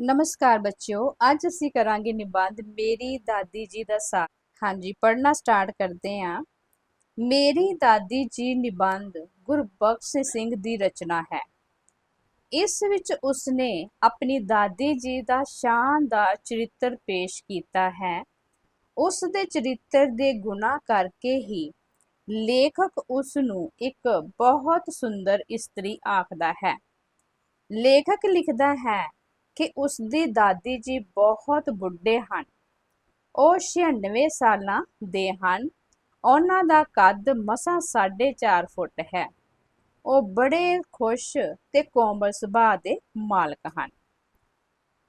ਨਮਸਕਾਰ ਬੱਚਿਓ, ਅੱਜ ਅਸੀਂ ਕਰਾਂਗੇ ਨਿਬੰਧ ਮੇਰੀ ਦਾਦੀ ਜੀ ਦਾ ਸਾਥ। ਹਾਂਜੀ, ਪੜ੍ਹਨਾ ਸਟਾਰਟ ਕਰਦੇ ਹਾਂ। ਮੇਰੀ ਦਾਦੀ ਜੀ ਨਿਬੰਧ ਗੁਰਬਖਸ਼ ਸਿੰਘ ਦੀ ਰਚਨਾ ਹੈ। ਇਸ ਵਿੱਚ ਉਸਨੇ ਆਪਣੀ ਦਾਦੀ ਜੀ ਦਾ ਸ਼ਾਨਦਾਰ ਚਰਿੱਤਰ ਪੇਸ਼ ਕੀਤਾ ਹੈ। ਉਸ ਦੇ ਚਰਿੱਤਰ ਦੇ ਗੁਣਾ ਕਰਕੇ ਹੀ ਲੇਖਕ ਉਸ ਨੂੰ ਇੱਕ ਬਹੁਤ ਸੁੰਦਰ ਇਸਤਰੀ ਆਖਦਾ ਹੈ। ਲੇਖਕ ਲਿਖਦਾ ਹੈ ਕਿ ਉਸ ਦੀ ਦਾਦੀ ਜੀ ਬਹੁਤ ਬੁੱਢੇ ਹਨ। ਉਹ 96 ਸਾਲਾਂ ਦੇ ਹਨ। ਉਹਨਾਂ ਦਾ ਕੱਦ ਮਸਾਂ 4.5 ਫੁੱਟ ਹੈ। ਉਹ ਬੜੇ ਖੁਸ਼ ਤੇ ਕੋਮਲ ਸੁਭਾਅ ਦੇ ਮਾਲਕ ਹਨ।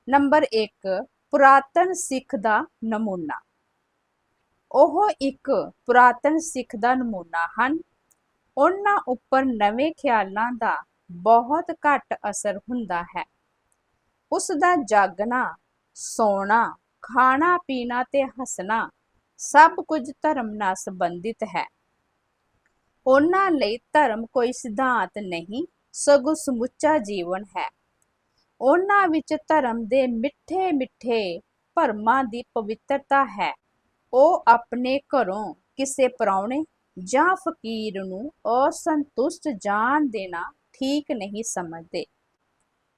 ਨੰਬਰ 1 ਪੁਰਾਤਨ ਸਿੱਖ ਦਾ ਨਮੂਨਾ। ਉਹ ਇੱਕ ਪੁਰਾਤਨ ਸਿੱਖ ਦਾ ਨਮੂਨਾ ਹਨ। ਉਹਨਾਂ ਉੱਪਰ ਨਵੇਂ ਖਿਆਲਾਂ ਦਾ ਬਹੁਤ ਘੱਟ ਅਸਰ ਹੁੰਦਾ ਹੈ। ਉਸ ਦਾ ਜਾਗਣਾ, ਸੋਣਾ, ਖਾਣਾ, ਪੀਣਾ ਤੇ ਹੱਸਣਾ ਸਭ ਕੁਝ ਧਰਮ ਨਾਲ ਸੰਬੰਧਿਤ ਹੈ। ਉਹਨਾਂ ਲਈ ਧਰਮ ਕੋਈ ਸਿਧਾਂਤ ਨਹੀਂ, ਸਗੋਂ ਸਮੁੱਚਾ ਜੀਵਨ ਹੈ। ਉਹਨਾਂ ਵਿੱਚ ਧਰਮ ਦੇ ਮਿੱਠੇ ਮਿੱਠੇ ਭਰਮਾਂ ਦੀ ਪਵਿੱਤਰਤਾ ਹੈ। ਉਹ ਆਪਣੇ ਘਰੋਂ ਕਿਸੇ ਪ੍ਰਾਹੁਣੇ ਜਾਂ ਫਕੀਰ ਨੂੰ ਅਸੰਤੁਸ਼ਟ ਜਾਣ ਦੇਣਾ ਠੀਕ ਨਹੀਂ ਸਮਝਦੇ।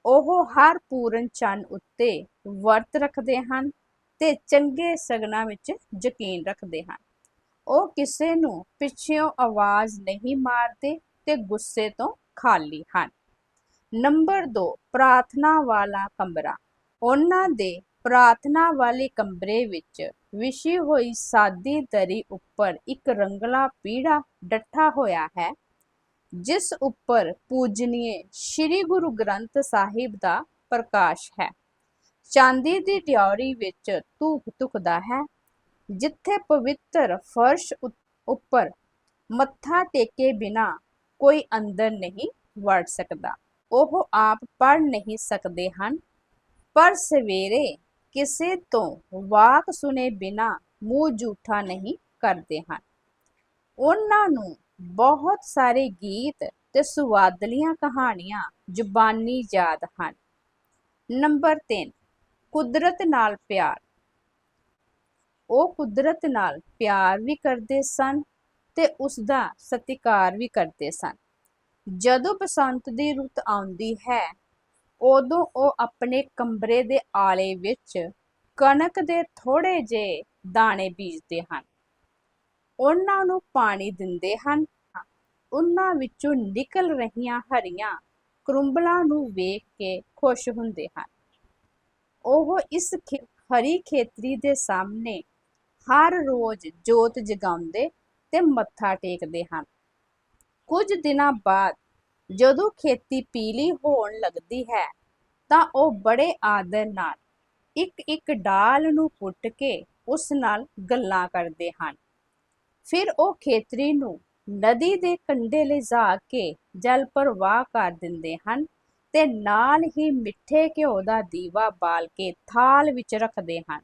ਉਹ ਹਰ ਪੂਰਨ ਚੰਨ ਉੱਤੇ ਵਰਤ ਰੱਖਦੇ ਹਨ ਤੇ ਚੰਗੇ ਸਗਨਾਂ ਵਿੱਚ ਯਕੀਨ ਰੱਖਦੇ ਹਨ। ਉਹ ਕਿਸੇ ਨੂੰ ਪਿੱਛੇੋਂ ਆਵਾਜ਼ ਨਹੀਂ ਮਾਰਦੇ ਤੇ ਗੁੱਸੇ ਤੋਂ ਖਾਲੀ ਹਨ। ਨੰਬਰ 2 ਪ੍ਰਾਰਥਨਾ ਵਾਲਾ ਕਮਰਾ। ਉਹਨਾਂ ਦੇ ਪ੍ਰਾਰਥਨਾ ਵਾਲੇ ਕਮਰੇ ਵਿੱਚ ਵਿਛੀ ਹੋਈ ਸਾਦੀ ਦਰੀ ਉੱਪਰ ਇੱਕ ਰੰਗਲਾ ਪੀੜਾ ਡੱਠਾ ਹੋਇਆ ਹੈ। ਜਿਸ ਉੱਪਰ ਪੂਜਨੀਏ ਸ੍ਰੀ ਗੁਰੂ ਗ੍ਰੰਥ ਸਾਹਿਬ ਦਾ ਪ੍ਰਕਾਸ਼ ਹੈ। ਚਾਂਦੀ ਦੀ ਡਿਉਰੀ ਵਿੱਚ ਧੂਪ ਧੁਖਦਾ ਹੈ, ਜਿੱਥੇ ਪਵਿੱਤਰ ਫਰਸ਼ ਉੱਪਰ ਮੱਥਾ ਟੇਕੇ ਬਿਨਾ ਕੋਈ ਅੰਦਰ ਨਹੀਂ ਵੜ ਸਕਦਾ। ਉਹ ਆਪ ਪੜ ਨਹੀਂ ਸਕਦੇ ਹਨ, ਪਰ ਸਵੇਰੇ ਕਿਸੇ ਤੋਂ ਵਾਕ ਸੁਨੇ ਬਿਨਾ ਮੂੰਹ ਝੂਠਾ ਨਹੀਂ ਕਰਦੇ ਹਨ। ਉਹਨਾਂ ਨੂੰ ਬਹੁਤ ਸਾਰੇ ਗੀਤ ਤੇ ਸੁਆਦਲੀਆਂ ਕਹਾਣੀਆਂ ਜ਼ੁਬਾਨੀ ਯਾਦ ਹਨ। ਨੰਬਰ 3 ਕੁਦਰਤ ਨਾਲ ਪਿਆਰ। ਉਹ ਕੁਦਰਤ ਨਾਲ ਪਿਆਰ ਵੀ ਕਰਦੇ ਸਨ ਤੇ ਉਸ ਦਾ ਸਤਿਕਾਰ ਵੀ ਕਰਦੇ ਸਨ। ਜਦੋਂ ਬਸੰਤ ਦੀ ਰੁੱਤ ਆਉਂਦੀ ਹੈ, ਉਦੋਂ ਉਹ ਆਪਣੇ ਕਮਰੇ ਦੇ ਆਲੇ ਵਿੱਚ ਕਣਕ ਦੇ ਥੋੜੇ ਜਿਹੇ ਦਾਣੇ ਬੀਜਦੇ ਹਨ। ਉਹਨਾਂ ਨੂੰ ਪਾਣੀ ਦਿੰਦੇ ਹਨ। ਉਹਨਾਂ ਵਿੱਚੋਂ ਨਿਕਲ ਰਹੀਆਂ ਹਰੀਆਂ ਕਰੁੰਬਲਾਂ ਨੂੰ ਵੇਖ ਕੇ ਖੁਸ਼ ਹੁੰਦੇ ਹਨ। ਉਹ ਇਸ ਹਰੀ ਖੇਤਰੀ ਦੇ ਸਾਹਮਣੇ ਹਰ ਰੋਜ਼ ਜੋਤ ਜਗਾਉਂਦੇ ਤੇ ਮੱਥਾ ਟੇਕਦੇ ਹਨ। ਕੁਝ ਦਿਨਾਂ ਬਾਅਦ ਜਦੋਂ ਖੇਤੀ ਪੀਲੀ ਹੋਣ ਲੱਗਦੀ ਹੈ ਤਾਂ ਉਹ ਬੜੇ ਆਦਰ ਨਾਲ ਇੱਕ ਇੱਕ ਡਾਲ ਨੂੰ ਪੁੱਟ ਕੇ ਉਸ ਨਾਲ ਗੱਲਾਂ ਕਰਦੇ ਹਨ। ਫਿਰ ਉਹ ਖੇਤਰੀ ਨੂੰ ਨਦੀ ਦੇ ਕੰਢੇ ਲਿਜਾ ਕੇ ਜਲ ਪ੍ਰਵਾਹ ਕਰ ਦਿੰਦੇ ਹਨ ਤੇ ਨਾਲ ਹੀ ਮਿੱਠੇ ਘਿਓ ਦਾ ਦੀਵਾ ਬਾਲ ਕੇ ਥਾਲ ਵਿੱਚ ਰੱਖਦੇ ਹਨ।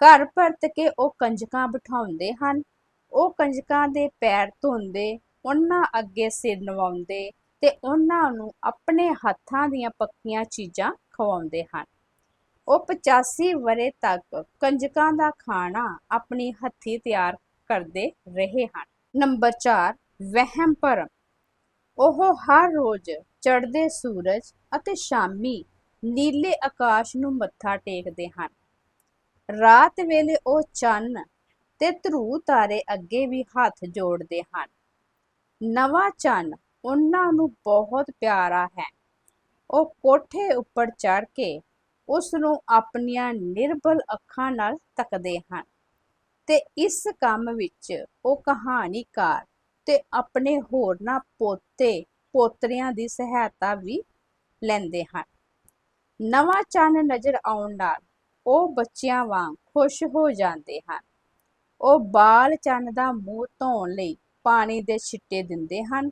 ਘਰ ਪਰਤ ਕੇ ਉਹ ਕੰਜਕਾਂ ਬਿਠਾਉਂਦੇ ਹਨ। ਉਹ ਕੰਜਕਾਂ ਦੇ ਪੈਰ ਧੋਂਦੇ, ਉਹਨਾਂ ਅੱਗੇ ਸਿਰ ਨਵਾਉਂਦੇ ਤੇ ਉਹਨਾਂ ਨੂੰ ਆਪਣੇ ਹੱਥਾਂ ਦੀਆਂ ਪੱਕੀਆਂ ਚੀਜ਼ਾਂ ਖਵਾਉਂਦੇ ਹਨ। ਉਹ 85 ਵਰੇ ਤੱਕ ਕੰਜਕਾਂ ਦਾ ਖਾਣਾ ਆਪਣੀ ਹੱਥੀ ਤਿਆਰ ਕਰਦੇ ਰਹੇ ਹਨ। ਨੰਬਰ 4 ਵਹਿਮ ਭਰਮ। ਉਹ ਹਰ ਰੋਜ਼ ਚੜ੍ਹਦੇ ਸੂਰਜ ਅਤੇ ਸ਼ਾਮੀ ਨੀਲੇ ਆਕਾਸ਼ ਨੂੰ ਮੱਥਾ ਟੇਕਦੇ ਹਨ। ਰਾਤ ਵੇਲੇ ਉਹ ਚੰਨ ਤੇ ਧਰੂ ਤਾਰੇ ਅੱਗੇ ਵੀ ਹੱਥ ਜੋੜਦੇ ਹਨ। ਨਵਾਂ ਚੰਨ ਉਹਨਾਂ ਨੂੰ ਬਹੁਤ ਪਿਆਰਾ ਹੈ। ਉਹ ਕੋਠੇ ਉੱਪਰ ਚੜ ਕੇ ਉਸ ਨੂੰ ਆਪਣੀਆਂ ਨਿਰਬਲ ਅੱਖਾਂ ਨਾਲ ਤੱਕਦੇ ਹਨ। ਤੇ ਇਸ ਕੰਮ ਵਿੱਚ ਉਹ ਕਹਾਣੀਕਾਰ ਤੇ ਆਪਣੇ ਹੋਰਨਾਂ ਪੋਤੇ, ਪੋਤਰਿਆਂ ਦੀ ਸਹਾਇਤਾ ਵੀ ਲੈਂਦੇ ਹਨ। ਨਵਾਂ ਚੰਨ ਨਜ਼ਰ ਆਉਣ ਨਾਲ ਉਹ ਬੱਚਿਆਂ ਵਾਂਗ ਖੁਸ਼ ਹੋ ਜਾਂਦੇ ਹਨ। ਉਹ ਬਾਲ ਚੰਨ ਦਾ ਮੂੰਹ ਧੋਣ ਲਈ ਪਾਣੀ ਦੇ ਛਿੱਟੇ ਦਿੰਦੇ ਹਨ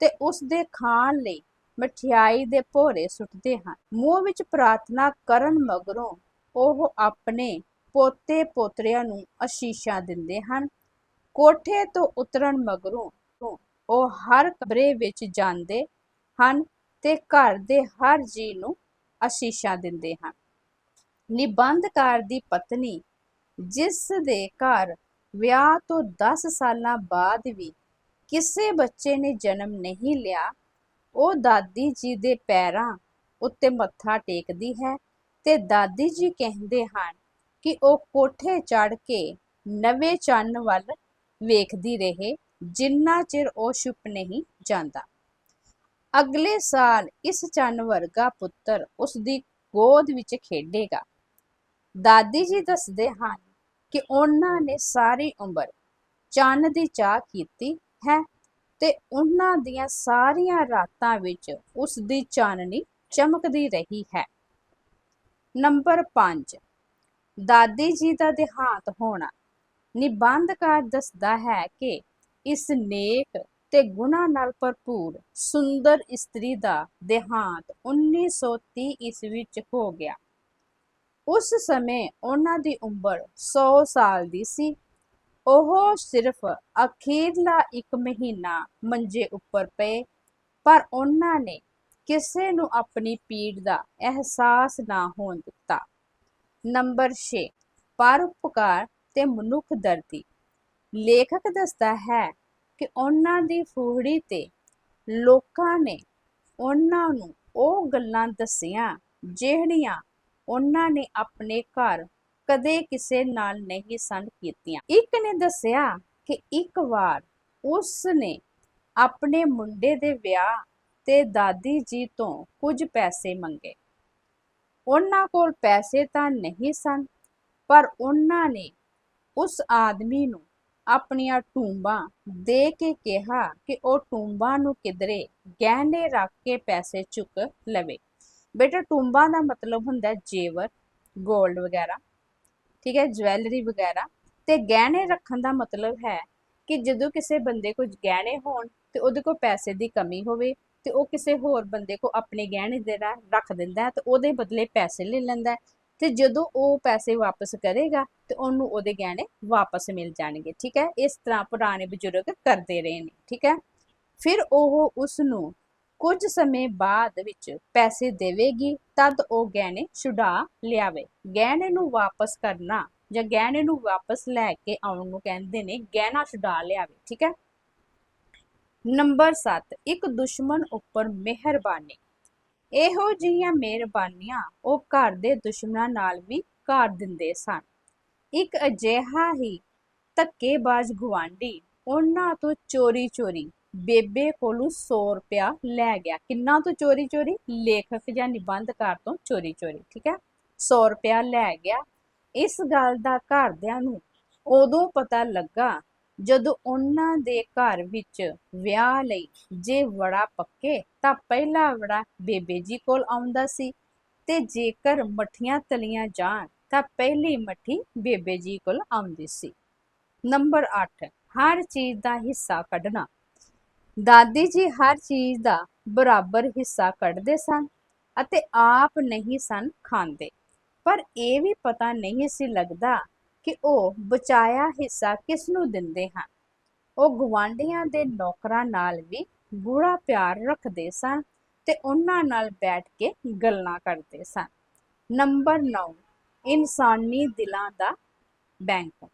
ਤੇ ਉਸ ਦੇ ਖਾਣ ਲਈ ਮਠਿਆਈ ਦੇ ਭੋਰੇ ਸੁੱਟਦੇ ਹਨ। ਮੂੰਹ ਵਿੱਚ ਪ੍ਰਾਰਥਨਾ ਕਰਨ ਮਗਰੋਂ ਉਹ ਆਪਣੇ ਪੋਤੇ ਪੋਤਰਿਆਂ ਨੂੰ ਅਸ਼ੀਸ਼ਾਂ ਦਿੰਦੇ ਹਨ। ਕੋਠੇ ਤੋਂ ਉਤਰਨ ਮਗਰੋਂ ਉਹ ਹਰ ਕਮਰੇ ਵਿੱਚ ਜਾਂਦੇ ਹਨ ਤੇ ਘਰ ਦੇ ਹਰ ਜੀ ਨੂੰ ਅਸ਼ੀਸ਼ਾਂ ਦਿੰਦੇ ਹਨ। ਨਿਬੰਧਕਾਰ ਦੀ ਪਤਨੀ, ਜਿਸ ਦੇ ਘਰ ਵਿਆਹ ਤੋਂ 10 ਸਾਲਾਂ ਬਾਅਦ ਵੀ ਕਿਸੇ ਬੱਚੇ ਨੇ ਜਨਮ ਨਹੀਂ ਲਿਆ, ਉਹ ਦਾਦੀ ਜੀ ਦੇ ਪੈਰਾਂ ਉੱਤੇ ਮੱਥਾ ਟੇਕਦੀ ਹੈ ਤੇ ਦਾਦੀ ਜੀ ਕਹਿੰਦੇ ਹਨ ਕਿ ਉਹ ਕੋਠੇ ਚੜ੍ਹ ਕੇ ਨਵੇਂ ਚੰਨ ਵੱਲ ਵੇਖਦੀ ਰਹੇ, ਜਿੰਨਾ ਚਿਰ ਉਹ ਛੁਪ ਨਹੀਂ ਜਾਂਦਾ। ਅਗਲੇ ਸਾਲ ਇਸ ਚੰਨ ਵਰਗਾ ਪੁੱਤਰ ਉਸ ਦੀ ਗੋਦ ਵਿੱਚ ਖੇਡੇਗਾ। ਦਾਦੀ ਜੀ ਦੱਸਦੇ ਹਨ ਕਿ ਉਹਨਾਂ ਨੇ ਸਾਰੀ ਉਮਰ ਚੰਨ ਦੀ ਚਾਹ ਕੀਤੀ ਹੈ ਤੇ ਉਹਨਾਂ ਦੀਆਂ ਸਾਰੀਆਂ ਰਾਤਾਂ ਵਿੱਚ ਉਸ ਦੀ ਚਾਨਣੀ ਚਮਕਦੀ ਰਹੀ ਹੈ। ਨੰਬਰ 5 ਦਾਦੀ ਜੀ ਦਾ ਦੇਹਾਂਤ ਹੋਣਾ ਨਿਬੰਧਕਾਰ ਦੱਸਦਾ ਹੈ ਕਿ ਇਸ ਨੇਕ ਤੇ ਗੁਣਾ ਨਾਲ ਭਰਪੂਰ ਸੁੰਦਰ ਇਸਤਰੀ ਦਾ ਦੇਹਾਂਤ 1930 ਈਸਵੀ ਵਿੱਚ ਹੋ ਗਿਆ। ਉਸ ਸਮੇਂ ਉਹਨਾਂ ਦੀ ਉਮਰ 100 ਸਾਲ ਦੀ ਸੀ। ਉਹ ਸਿਰਫ ਅਖੀਰਲਾ ਇੱਕ ਮਹੀਨਾ ਮੰਜੇ ਉੱਪਰ ਪਏ, ਪਰ ਉਹਨਾਂ ਨੇ ਕਿਸੇ ਨੂੰ ਆਪਣੀ ਪੀੜ ਦਾ ਅਹਿਸਾਸ ਨਾ ਹੋਣ ਦਿੱਤਾ। ਨੰਬਰ 6 ਪਰਉਪਕਾਰ ਤੇ ਮਨੁੱਖ ਦਰਦੀ। ਲੇਖਕ ਦੱਸਦਾ ਹੈ ਕਿ ਉਹਨਾਂ ਦੀ ਫੂਹੜੀ ਤੇ ਲੋਕਾਂ ਨੇ ਉਹਨਾਂ ਨੂੰ ਉਹ ਗੱਲਾਂ ਦੱਸੀਆਂ ਜਿਹੜੀਆਂ ਉਹਨਾਂ ਨੇ ਆਪਣੇ ਘਰ ਕਦੇ ਕਿਸੇ ਨਾਲ ਨਹੀਂ ਸਨ ਕੀਤੀਆਂ। ਇੱਕ ਨੇ ਦੱਸਿਆ ਕਿ ਇੱਕ ਵਾਰ ਉਸ ਨੇ ਆਪਣੇ ਮੁੰਡੇ ਦੇ ਵਿਆਹ ਤੇ ਦਾਦੀ ਜੀ ਤੋਂ ਕੁਝ ਪੈਸੇ ਮੰਗੇ। ਉਹਨਾਂ ਕੋਲ ਪੈਸੇ ਤਾਂ ਨਹੀਂ ਸਨ, ਪਰ ਉਹਨਾਂ ਨੇ ਉਸ ਆਦਮੀ ਨੂੰ ਆਪਣੀਆਂ ਟੂੰਬਾਂ ਦੇ ਕੇ ਕਿਹਾ ਕਿ ਉਹ ਟੂੰਬਾਂ ਨੂੰ ਕਿਧਰੇ ਗਹਿਣੇ ਰੱਖ ਕੇ ਪੈਸੇ ਚੁੱਕ ਲਵੇ। ਬੇਟਾ, ਟੂੰਬਾਂ ਦਾ ਮਤਲਬ ਹੁੰਦਾ ਜੇਵਰ 골ਡ ਵਗੈਰਾ, ਠੀਕ ਹੈ ਜਵੈਲਰੀ ਵਗੈਰਾ। ਤੇ ਗਹਿਣੇ ਰੱਖਣ ਦਾ ਮਤਲਬ ਹੈ ਕਿ ਜਦੋਂ ਕਿਸੇ ਬੰਦੇ ਕੋਲ ਗਹਿਣੇ ਹੋਣ ਤੇ ਉਹਦੇ ਕੋਲ ਪੈਸੇ ਦੀ ਕਮੀ ਹੋਵੇ ਤੇ ਉਹ ਕਿਸੇ ਹੋਰ ਬੰਦੇ ਕੋ ਆਪਣੇ ਗਹਿਣੇ ਜਿਹੜਾ ਰੱਖ ਦਿੰਦਾ ਹੈ ਤੇ ਉਹਦੇ ਬਦਲੇ ਪੈਸੇ ਲੈ ਲੈਂਦਾ ਹੈ ਤੇ ਜਦੋਂ ਉਹ ਪੈਸੇ ਵਾਪਸ ਕਰੇਗਾ ਤੇ ਉਹਨੂੰ ਉਹਦੇ ਗਹਿਣੇ ਵਾਪਸ ਮਿਲ ਜਾਣਗੇ, ਠੀਕ ਹੈ? ਇਸ ਤਰ੍ਹਾਂ ਪੁਰਾਣੇ ਬਜ਼ੁਰਗ ਕਰਦੇ ਰਹੇ ਨੇ, ਠੀਕ ਹੈ? ਫਿਰ ਉਹ ਉਸ ਨੂੰ ਕੁਝ ਸਮੇਂ ਬਾਅਦ ਵਿੱਚ ਪੈਸੇ ਦੇਵੇਗੀ, ਤਦ ਉਹ ਗਹਿਣੇ ਛੁਡਾ ਲਿਆਵੇ। ਗਹਿਣੇ ਨੂੰ ਵਾਪਸ ਕਰਨਾ ਜਾਂ ਗਹਿਣੇ ਨੂੰ ਵਾਪਸ ਲੈ ਕੇ ਆਉਣ ਨੂੰ ਕਹਿੰਦੇ ਨੇ, ਗਹਿਣਾ ਛੁਡਾ ਲਿਆਵੇ, ਠੀਕ ਹੈ? ਨੰਬਰ 7 ਇੱਕ ਦੁਸ਼ਮਣ ਉੱਪਰ ਮਿਹਰਬਾਨੀ। ਇਹੋ ਜਿਹੀਆਂ ਮਿਹਰਬਾਨੀਆਂ ਉਹ ਘਰ ਦੇ ਦੁਸ਼ਮਣਾਂ ਨਾਲ ਵੀ ਕਰ ਦਿੰਦੇ ਸਨ। ਇੱਕ ਅਜਿਹਾ ਹੀ ਧੱਕੇਬਾਜ਼ ਗਵਾਂਢੀ ਉਹਨਾਂ ਤੋਂ ਚੋਰੀ ਚੋਰੀ ਬੇਬੇ ਕੋਲੋਂ 100 ਰੁਪਇਆ ਲੈ ਗਿਆ। ਕਿੰਨਾ ਤੋਂ ਚੋਰੀ ਚੋਰੀ ਲੇਖਕ ਜਾਂ ਨਿਬੰਧਕਾਰ ਤੋਂ ਚੋਰੀ ਚੋਰੀ ਠੀਕ ਹੈ? 100 ਰੁਪਇਆ ਲੈ ਗਿਆ। ਇਸ ਗੱਲ ਦਾ ਘਰਦਿਆਂ ਨੂੰ ਉਦੋਂ ਪਤਾ ਲੱਗਾ ਜਦੋਂ ਉਹਨਾਂ ਦੇ ਘਰ ਵਿੱਚ ਵਿਆਹ ਲਈ ਜੇ ਵੜਾ ਪੱਕੇ, ਤਾਂ ਪਹਿਲਾ ਵੜਾ ਬੇਬੇ ਜੀ ਕੋਲ ਆਉਂਦਾ ਸੀ। ਤੇ ਜੇਕਰ ਮੱਠੀਆਂ ਤਲੀਆਂ ਜਾਣ, ਤਾਂ ਪਹਿਲੀ ਮੱਠੀ ਬੇਬੇ ਜੀ ਕੋਲ ਆਉਂਦੀ ਸੀ। ਨੰਬਰ 8 ਹਰ ਚੀਜ਼ ਦਾ ਹਿੱਸਾ ਕੱਢਣਾ। ਦਾਦੀ ਜੀ ਹਰ ਚੀਜ਼ ਦਾ ਬਰਾਬਰ ਹਿੱਸਾ ਕੱਢਦੇ ਸਨ ਅਤੇ ਆਪ ਨਹੀਂ ਸਨ ਖਾਂਦੇ। ਪਰ ਇਹ ਵੀ ਪਤਾ ਨਹੀਂ ਸੀ ਲੱਗਦਾ ਕਿ ਉਹ ਬਚਾਇਆ ਹਿੱਸਾ ਕਿਸ ਨੂੰ ਦਿੰਦੇ ਹਨ? ਉਹ ਗਵਾਂਢੀਆਂ ਦੇ ਨੌਕਰਾਂ ਨਾਲ ਵੀ ਗੂੜਾ ਪਿਆਰ ਰੱਖਦੇ ਸਨ ਤੇ ਉਹਨਾਂ ਨਾਲ ਬੈਠ ਕੇ ਗੱਲਾਂ ਕਰਦੇ ਸਨ। ਨੰਬਰ 9 ਇਨਸਾਨੀ ਦਿਲਾਂ ਦਾ ਬੈਂਕ।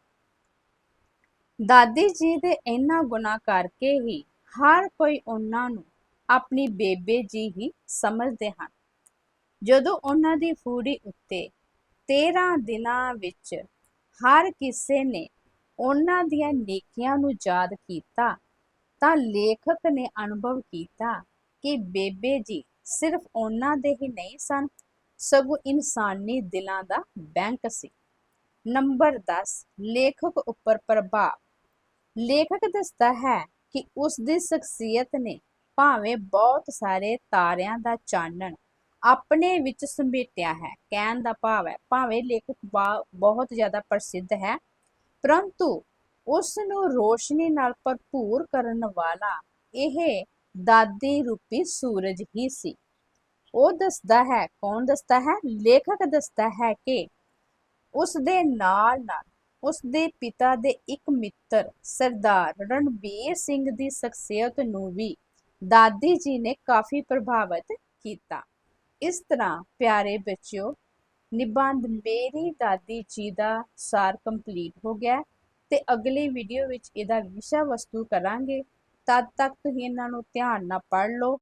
ਦਾਦੀ ਜੀ ਦੇ ਇਹਨਾਂ ਗੁਨਾਹ ਕਰਕੇ ਹੀ ਹਰ ਕੋਈ ਉਹਨਾਂ ਨੂੰ ਆਪਣੀ ਬੇਬੇ ਜੀ ਹੀ ਸਮਝਦੇ ਹਨ। ਜਦੋਂ ਉਹਨਾਂ ਦੀ ਫੂੜੀ ਉੱਤੇ 13 ਦਿਨਾਂ ਵਿੱਚ ਹਰ ਕਿਸੇ ਨੇ ਉਹਨਾਂ ਦੀਆਂ ਨੇਕੀਆਂ ਨੂੰ ਯਾਦ ਕੀਤਾ, ਤਾਂ ਲੇਖਕ ਨੇ ਅਨੁਭਵ ਕੀਤਾ ਕਿ ਬੇਬੇ ਜੀ ਸਿਰਫ ਉਹਨਾਂ ਦੇ ਹੀ ਨਹੀਂ ਸਨ, ਸਗੋਂ ਇਨਸਾਨੀ ਦਿਲਾਂ ਦਾ ਬੈਂਕ ਸੀ। ਨੰਬਰ 10 ਲੇਖਕ ਉੱਪਰ ਪ੍ਰਭਾਵ। ਲੇਖਕ ਦੱਸਦਾ ਹੈ ਕਿ ਉਸ ਦੀ ਸ਼ਖਸੀਅਤ ਨੇ ਭਾਵੇਂ ਬਹੁਤ ਸਾਰੇ ਤਾਰਿਆਂ ਦਾ ਚਾਨਣ ਆਪਣੇ ਵਿੱਚ ਸਮੇਟਿਆ ਹੈ, ਕਹਿਣ ਦਾ ਭਾਵ ਹੈ, ਭਾਵੇਂ ਲੇਖਕ ਬਹੁਤ ਜ਼ਿਆਦਾ ਪ੍ਰਸਿੱਧ ਹੈ, ਪਰੰਤੂ ਉਸ ਨੂੰ ਰੋਸ਼ਨੀ ਨਾਲ ਭਰਪੂਰ ਕਰਨ ਵਾਲਾ ਇਹ ਦਾਦੀ ਰੂਪੀ ਸੂਰਜ ਹੀ ਸੀ। ਉਹ ਦੱਸਦਾ ਹੈ, ਕੌਣ ਦੱਸਦਾ ਹੈ? ਲੇਖਕ ਦੱਸਦਾ ਹੈ ਕਿ ਉਸ ਦੇ ਨਾਲ ਨਾਲ ਉਸ ਦੇ ਪਿਤਾ ਦੇ ਇੱਕ ਮਿੱਤਰ, ਸਰਦਾਰ ਰਣਬੀਰ ਸਿੰਘ ਦੀ ਸ਼ਖਸੀਅਤ ਨੂੰ ਵੀ ਦਾਦੀ ਜੀ ਨੇ ਕਾਫੀ ਪ੍ਰਭਾਵਿਤ ਕੀਤਾ। ਇਸ ਤਰ੍ਹਾਂ ਪਿਆਰੇ ਬੱਚਿਓ, ਨਿਬੰਧ ਮੇਰੀ ਦਾਦੀ ਜੀ ਦਾ ਸਾਰ ਕੰਪਲੀਟ ਹੋ ਗਿਆ ਹੈ ਤੇ ਅਗਲੀ ਵੀਡੀਓ ਵਿੱਚ ਇਹਦਾ ਵਿਸ਼ਾ ਵਸਤੂ ਕਰਾਂਗੇ। ਤਦ ਤੱਕ ਤੁਸੀਂ ਇਹਨਾਂ ਨੂੰ ਧਿਆਨ ਨਾਲ ਪੜ੍ਹ ਲਓ।